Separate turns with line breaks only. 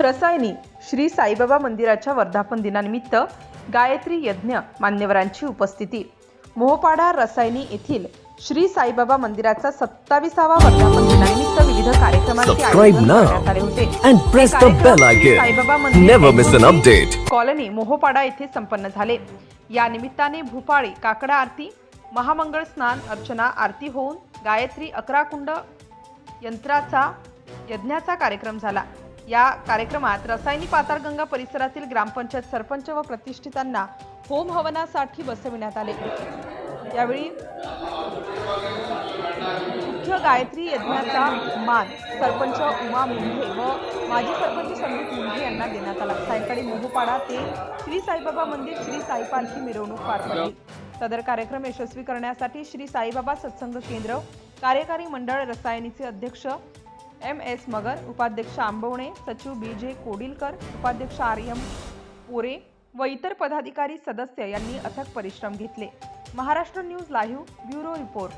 रसायनी श्री साईबाबा मंदिराच्या वर्धापन दिनानिमित्त गायत्री यज्ञ मान्यवरांची उपस्थिती मोहपाडा रसायनी येथील श्री साईबाबा मंदिराचा सत्ताविसावा वर्धापन दिनानिमित्त विविध कार्यक्रमांचे आयोजन करण्यात आले होते. साईबाबा मंदिर. कॉलनी मोहोपाडा येथे संपन्न झाले या निमित्ताने भूपाळी काकडा आरती महामंगळ स्नान अर्चना आरती होऊन गायत्री अकरा कुंड यंत्राचा यज्ञाचा कार्यक्रम झाला या कार्यक्रमात रसायनी पाताळगंगा परिसरातील ग्रामपंचायत सरपंच व प्रतिष्ठितांना होम हवनासाठी बसविण्यात आले. यावेळी मुख्य गायत्री यज्ञाचा मान सरपंच उमा मुंढे व माजी सरपंच संदीप मुंढे यांना देण्यात आला. सायंकाळी मोहपाडा ते श्री साईबाबा मंदिर श्री साईपालखी मिरवणूक पार पडली. सदर कार्यक्रम यशस्वी करण्यासाठी श्री साईबाबा सत्संग केंद्र कार्यकारी मंडळ रसायनीचे अध्यक्ष एम एस मगर उपाध्यक्ष आंबवणे सचिव बी जे कोडिलकर उपाध्यक्ष आर एम पोरे व इतर पदाधिकारी सदस्य यांनी अथक परिश्रम घेतले. Maharashtra news live bureau report.